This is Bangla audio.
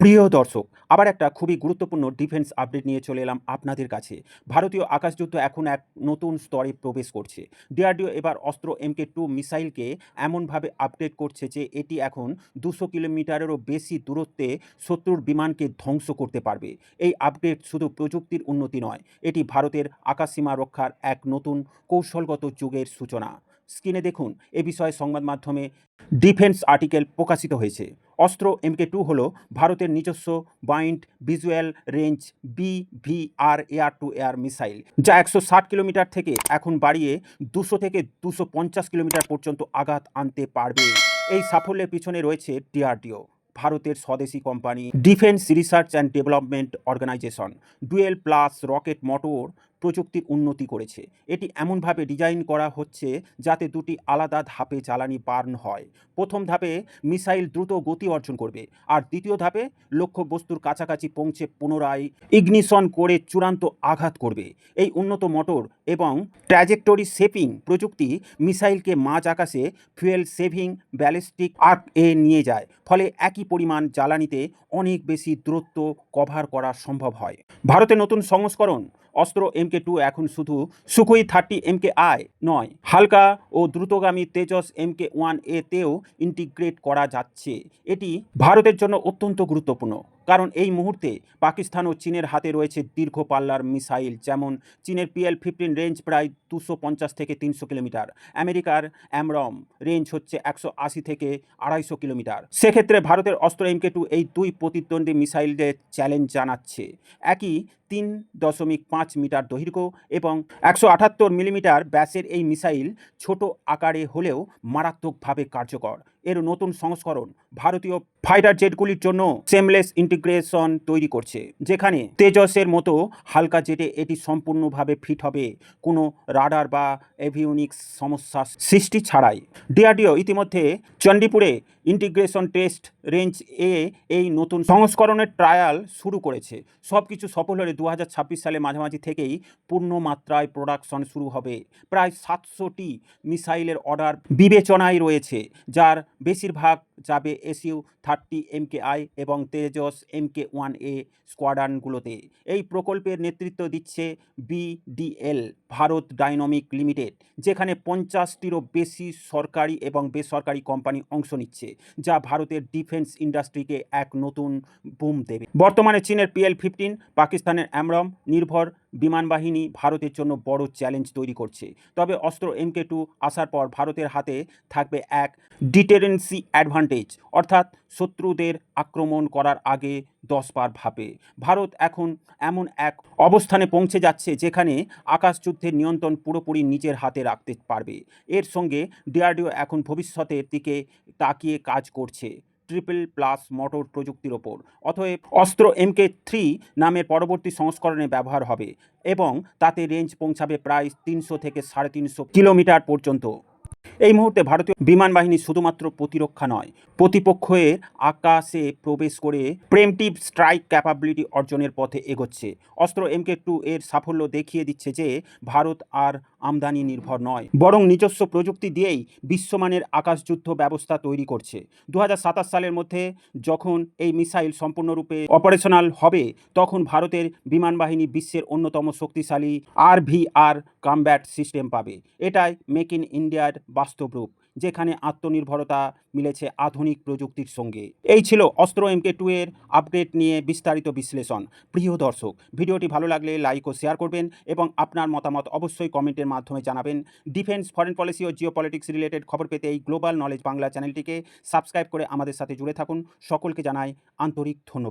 প্রিয় দর্শক, আবার একটা খুবই গুরুত্বপূর্ণ ডিফেন্স আপডেট নিয়ে চলে এলাম আপনাদের কাছে। ভারতীয় আকাশযুদ্ধ এখন এক নতুন স্তরে প্রবেশ করছে। ডিআরডিও এবার অস্ত্র এমকে টু মিসাইলকে এমনভাবে আপডেট করছে যে, এটি এখন দুশো কিলোমিটারেরও বেশি দূরত্বে শত্রুর বিমানকে ধ্বংস করতে পারবে। এই আপডেট শুধু প্রযুক্তির উন্নতি নয়, এটি ভারতের আকাশসীমা রক্ষার এক নতুন কৌশলগত যুগের সূচনা। স্ক্রিনে দেখুন, এ বিষয়ে সংবাদ মাধ্যমে ডিফেন্স আর্টিকেল প্রকাশিত হয়েছে। অস্ত্র এমকে টু হল ভারতের নিজস্ব beyond visual range BVR air to air missile, যা একশো ষাট কিলোমিটার থেকে এখন বাড়িয়ে দুশো থেকে দুশো পঞ্চাশ কিলোমিটার পর্যন্ত আঘাত আনতে পারবে। এই সাফল্যের পিছনে রয়েছে ডিআরডিও ভারতের স্বদেশি company defence research and development organisation. Dual pulse rocket motor প্রযুক্তির উন্নতি করেছে। এটি এমনভাবে ডিজাইন করা হচ্ছে যাতে দুটি আলাদা ধাপে জ্বালানি বার্ন হয়। প্রথম ধাপে মিসাইল দ্রুত গতি অর্জন করবে আর দ্বিতীয় ধাপে লক্ষ্য বস্তুর কাছাকাছি পৌঁছে পুনরায় ইগনিশন করে চূড়ান্ত আঘাত করবে। এই উন্নত মোটর এবং ট্র্যাজেক্টরি সেপিং প্রযুক্তি মিসাইলকে মাঝ আকাশে ফুয়েল সেভিং ব্যালিস্টিক আর্ক এ নিয়ে যায়, ফলে একই পরিমাণ জ্বালানিতে অনেক বেশি দূরত্ব কভার করা সম্ভব হয়। ভারতের নতুন সংস্করণ অস্ত্র এমকে টু এখন শুধু সুকুই থার্টি এমকে আই নয়, হালকা ও দ্রুতগামী তেজস এমকে ওয়ান এতেও ইন্টিগ্রেট করা যাচ্ছে। এটি ভারতের জন্য অত্যন্ত গুরুত্বপূর্ণ। কারণ এই মুহূর্তে পাকিস্তান ও চীনের হাতে রয়েছে দীর্ঘ পাল্লার মিসাইল, যেমন চীনের পিএল ফিফটিন রেঞ্জ প্রায় দুশো পঞ্চাশ থেকে তিনশো কিলোমিটার, আমেরিকার অ্যামরম রেঞ্জ হচ্ছে একশো আশি থেকে আড়াইশো কিলোমিটার। সেক্ষেত্রে ভারতের অস্ত্র এমকে টু এই দুই প্রতিদ্বন্দ্বী মিসাইলদের চ্যালেঞ্জ জানাচ্ছে। একই তিন দশমিক পাঁচ মিটার দৈর্ঘ্য এবং একশো আটাত্তর মিলিমিটার ব্যাসের এই মিসাইল ছোট আকারে হলেও মারাত্মকভাবে কার্যকর। এর নতুন সংস্করণ ভারতীয় ফাইটার জেটগুলির জন্য সেমলেস ইন্টিগ্রেশন তৈরি করছে, যেখানে তেজসের মতো হালকা জেটে এটি সম্পূর্ণভাবে ফিট হবে। কোনো রাডার বা এভিউনিক্স সমস্যা সৃষ্টি ছাড়াই। ডিআরডিও ইতিমধ্যে চণ্ডীপুরে ইন্টিগ্রেশন টেস্ট রেঞ্জ এ এই নতুন সংস্করণের ট্রায়াল শুরু করেছে। সব কিছু সফল হলে দু হাজার ছাব্বিশ সালে মাঝামাঝি থেকেই পূর্ণ মাত্রায় প্রোডাকশন শুরু হবে। প্রায় সাতশোটি মিসাইলের অর্ডার বিবেচনায় রয়েছে, যার বেশিরভাগ যাবে এসইউ থার্টি এমকে আই এবং তেজস এমকে ওয়ান এ স্কোয়াডানগুলোতে। এই প্রকল্পের নেতৃত্ব দিচ্ছে বিডিএল, ভারত ডাইনামিক লিমিটেড, যেখানে পঞ্চাশটিরও বেশি সরকারি এবং বেসরকারি কোম্পানি অংশ নিচ্ছে, যা ভারতের ডিফেন্স ইন্ডাস্ট্রিকে এক নতুন বুম দেবে। বর্তমানে চীনের পিএল ফিফটিন, পাকিস্তানের অ্যামরম, নির্ভর বিমান বাহিনী ভারতের জন্য বড় চ্যালেঞ্জ তৈরি করছে। তবে অস্ত্র এমকে টু আসার পর ভারতের হাতে থাকবে এক ডিটেরেন্সি অ্যাডভান্টেজ। অর্থাৎ শত্রুদের আক্রমণ করার আগে দশ বার ভাবে। ভারত এখন এমন এক অবস্থানে পৌঁছে যাচ্ছে যেখানে আকাশযুদ্ধের নিয়ন্ত্রণ পুরোপুরি নিজের হাতে রাখতে পারবে। এর সঙ্গে ডিআরডিও এখন ভবিষ্যতের দিকে তাকিয়ে কাজ করছে ট্রিপল প্লাস মোটর প্রযুক্তির ওপর। অতএব অস্ত্র এমকে থ্রি নামের পরবর্তী সংস্করণে ব্যবহার হবে এবং তাতে রেঞ্জ পৌঁছাবে প্রায় তিনশো থেকে সাড়ে তিনশো কিলোমিটার পর্যন্ত। এই মুহূর্তে ভারতীয় বিমান বাহিনী শুধুমাত্র প্রতিরক্ষা নয়, প্রতিপক্ষের আকাশে প্রবেশ করে প্রেমটিভ স্ট্রাইক ক্যাপাবিলিটি অর্জনের পথে এগোচ্ছে। অস্ত্র এমকে টু এর সাফল্য দেখিয়ে দিচ্ছে যে, ভারত আর আমদানি নির্ভর নয়। বরং নিজস্ব প্রযুক্তি দিয়েই বিশ্বমানের আকাশযুদ্ধ ব্যবস্থা তৈরি করছে। দু হাজার সাতাশ সালের মধ্যে যখন এই মিসাইল সম্পূর্ণরূপে অপারেশনাল হবে, তখন ভারতের বিমান বাহিনী বিশ্বের অন্যতম শক্তিশালী আর ভি আর কামব্যাট সিস্টেম পাবে। এটাই মেক ইন ইন্ডিয়ার বাস্তব রূপ। যেখানে আত্মনির্ভরতা মিলেছে আধুনিক প্রযুক্তির সঙ্গে। এই ছিল অস্ত্র এমকে টু এর আপডেট নিয়ে বিস্তারিত বিশ্লেষণ। প্রিয় দর্শক, ভিডিওটি ভালো লাগলে লাইক ও শেয়ার করবেন এবং আপনার মতামত অবশ্যই কমেন্টের মাধ্যমে জানাবেন। ডিফেন্স, ফরেন পলিসি ও জিও পলিটিক্স রিলেটেড খবর পেতে এই গ্লোবাল নলেজ বাংলা চ্যানেলটিকে সাবস্ক্রাইব করে আমাদের সাথে জুড়ে থাকুন। সকলকে জানাই আন্তরিক ধন্যবাদ।